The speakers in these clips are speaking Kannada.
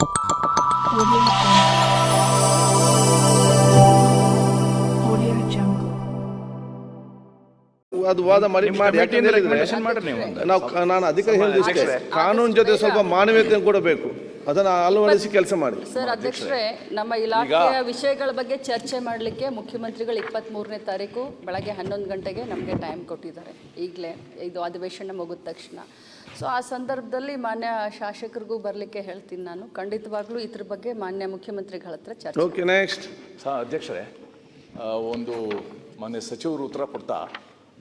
오디오. ಅದು ವಾದ ಮಾಡಿ ನಿಮ್ಮ ಮಾಡಿ ನೀವು. ನಾನು ಅದಕ್ಕೆ ಹೇಳಿದಷ್ಟೇ ಕಾನೂನು ಜೊತೆ ಸ್ವಲ್ಪ ಮಾನವೀಯತೆ ಕೂಡ ಬೇಕು. ಅದನ್ನು ಅಳವಡಿಸಿ ಕೆಲಸ ಮಾಡಿ. ಸರ್ ಅಧ್ಯಕ್ಷರೇ ನಮ್ಮ ಇಲಾಖೆಯ ವಿಷಯಗಳ ಬಗ್ಗೆ ಚರ್ಚೆ ಮಾಡಲಿಕ್ಕೆ ಮುಖ್ಯಮಂತ್ರಿಗಳು ಇಪ್ಪತ್ತ್ಮೂರನೇ ತಾರೀಕು ಬೆಳಗ್ಗೆ ಹನ್ನೊಂದು ಗಂಟೆಗೆ ನಮಗೆ ಟೈಮ್ ಕೊಟ್ಟಿದ್ದಾರೆ. ಈಗಲೇ ಇದು ಅಧಿವೇಶನ ಮುಗಿದ ತಕ್ಷಣ. ಸೊ ಆ ಸಂದರ್ಭದಲ್ಲಿ ಮಾನ್ಯ ಶಾಸಕರಿಗೂ ಬರಲಿಕ್ಕೆ ಹೇಳ್ತೀನಿ ನಾನು. ಖಂಡಿತವಾಗ್ಲೂ ಇದ್ರ ಬಗ್ಗೆ ಮಾನ್ಯ ಮುಖ್ಯಮಂತ್ರಿಗಳ ಹತ್ರ ಚರ್ಚೆ ಓಕೆ ನೆಕ್ಸ್ಟ್ ಸಹ ಅಧ್ಯಕ್ಷರೇ ಒಂದು ಮಾನ್ಯ ಸಚಿವರು ಉತ್ತರ ಕೊಡ್ತಾ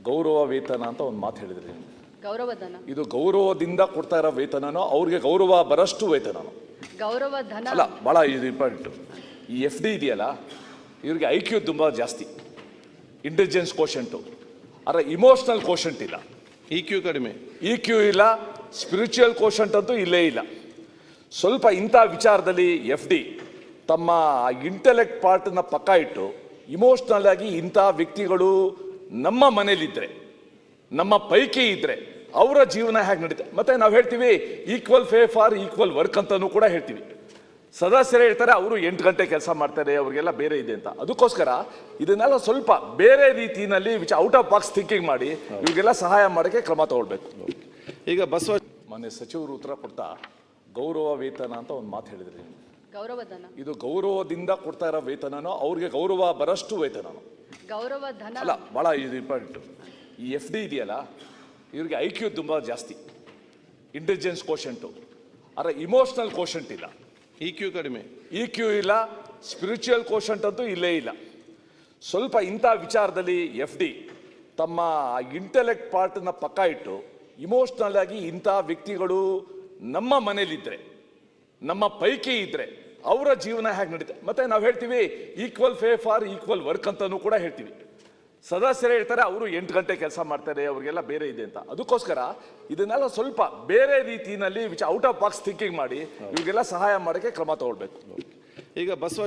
ಗೌರವ ವೇತನ ಅಂತ ಒಂದು ಮಾತು ಹೇಳಿದ್ರಿ. ಗೌರವಧನ. ಇದು ಗೌರವದಿಂದ ಕೊಡ್ತಾ ಇರೋ ವೇತನನೋ ಅವ್ರಿಗೆ ಗೌರವ ಬರಷ್ಟು ವೇತನನೋ. ಗೌರವಧನ. ಅಲ್ಲ ಭಾಳ ಇದು ಇಂಪಾರ್ಟೆಂಟು ಈ ಎಫ್ ಡಿ ಇದೆಯಲ್ಲ ಇವ್ರಿಗೆ ಐ ಕ್ಯೂ ತುಂಬ ಜಾಸ್ತಿ. ಇಂಟೆಲಿಜೆನ್ಸ್ ಕೋಶಂಟು ಆದರೆ ಇಮೋಷ್ನಲ್ ಕೋಶಂಟ್ ಇಲ್ಲ. ಇ ಕ್ಯೂ ಕಡಿಮೆ. ಇ ಕ್ಯೂ ಇಲ್ಲ ಸ್ಪಿರಿಚುವಲ್ ಕೋಶಂಟ್ ಅಂತೂ ಇಲ್ಲೇ ಇಲ್ಲ. ಸ್ವಲ್ಪ ಇಂಥ ವಿಚಾರದಲ್ಲಿ ಎಫ್ ಡಿ ತಮ್ಮ ಇಂಟೆಲೆಕ್ಟ್ ಪಾರ್ಟನ್ನ ಪಕ್ಕ ಇಟ್ಟು ಇಮೋಷ್ನಲ್ ಆಗಿ ಇಂಥ ವ್ಯಕ್ತಿಗಳು ನಮ್ಮ ಮನೇಲಿದ್ದರೆ ನಮ್ಮ ಪೈಕಿ ಇದ್ದರೆ ಅವರ ಜೀವನ ಹೇಗೆ ನಡೀತೆ? ಮತ್ತು ನಾವು ಹೇಳ್ತೀವಿ equal pay for equal work ಅಂತಲೂ ಕೂಡ ಹೇಳ್ತೀವಿ. ಸದಸ್ಯರೇ ಹೇಳ್ತಾರೆ ಅವರು ಎಂಟು ಗಂಟೆ ಕೆಲಸ ಮಾಡ್ತಾರೆ ಅವರಿಗೆಲ್ಲ ಬೇರೆ ಇದೆ ಅಂತ. ಅದಕ್ಕೋಸ್ಕರ ಇದನ್ನೆಲ್ಲ ಸ್ವಲ್ಪ ಬೇರೆ ರೀತಿಯಲ್ಲಿ which out of box thinking ಮಾಡಿ ಇವರಿಗೆಲ್ಲ ಸಹಾಯ ಮಾಡೋಕ್ಕೆ ಕ್ರಮ ತಗೊಳ್ಬೇಕು. ಈಗ ಬಸವ ಮೊನ್ನೆ ಸಚಿವರು ಉತ್ತರ ಕೊಡ್ತಾ ಗೌರವ ವೇತನ ಅಂತ ಒಂದು ಮಾತು ಹೇಳಿದ್ರಿ. ಗೌರವ ಇದು ಗೌರವದಿಂದ ಕೊಡ್ತಾ ಇರೋ ವೇತನನೋ ಅವ್ರಿಗೆ ಗೌರವ ಬರಷ್ಟು ವೇತನನೋ. ಗೌರವ ಧನ ಅಲ್ಲ ಭಾಳ ಇದು ಇಂಪಾರ್ಟೆಂಟು ಈ ಎಫ್ ಡಿ ಇದೆಯಲ್ಲ ಇವ್ರಿಗೆ ಐ ಕ್ಯೂ ತುಂಬ ಜಾಸ್ತಿ. ಇಂಟೆಲಿಜೆನ್ಸ್ ಕೋಶಂಟು ಆದರೆ ಇಮೋಷ್ನಲ್ ಕೋಶಂಟ್ ಇಲ್ಲ. ಇ ಕ್ಯೂ ಕಡಿಮೆ. ಇ ಕ್ಯೂ ಇಲ್ಲ ಸ್ಪಿರಿಚುವಲ್ ಕೋಶಂಟ್ ಅಂತೂ ಇಲ್ಲೇ ಇಲ್ಲ. ಸ್ವಲ್ಪ ಇಂಥ ವಿಚಾರದಲ್ಲಿ ಎಫ್ ಡಿ ತಮ್ಮ ಇಂಟೆಲೆಕ್ಟ್ ಪಾರ್ಟನ್ನ ಪಕ್ಕ ಇಟ್ಟು ಇಮೋಷ್ನಲ್ ಆಗಿ ಇಂಥ ವ್ಯಕ್ತಿಗಳು ನಮ್ಮ ಮನೇಲಿದ್ದರೆ ನಮ್ಮ ಪೈಕಿ ಇದ್ದರೆ ಅವರ ಜೀವನ ಹೇಗೆ ನಡೀತೆ? ಮತ್ತೆ ನಾವು ಹೇಳ್ತೀವಿ equal pay for equal work ಅಂತಲೂ ಕೂಡ ಹೇಳ್ತೀವಿ. ಸದಸ್ಯರೇ ಹೇಳ್ತಾರೆ ಅವರು ಎಂಟು ಗಂಟೆ ಕೆಲಸ ಮಾಡ್ತಾರೆ ಅವರಿಗೆಲ್ಲ ಬೇರೆ ಇದೆ ಅಂತ. ಅದಕ್ಕೋಸ್ಕರ ಇದನ್ನೆಲ್ಲ ಸ್ವಲ್ಪ ಬೇರೆ ರೀತಿಯಲ್ಲಿ ವಿಚ ಔಟ್ ಆಫ್ ಬಾಕ್ಸ್ ಥಿಂಕಿಂಗ್ ಮಾಡಿ ಇವ್ರಿಗೆಲ್ಲ ಸಹಾಯ ಮಾಡೋಕ್ಕೆ ಕ್ರಮ ತಗೊಳ್ಬೇಕು. ಈಗ ಬಸವ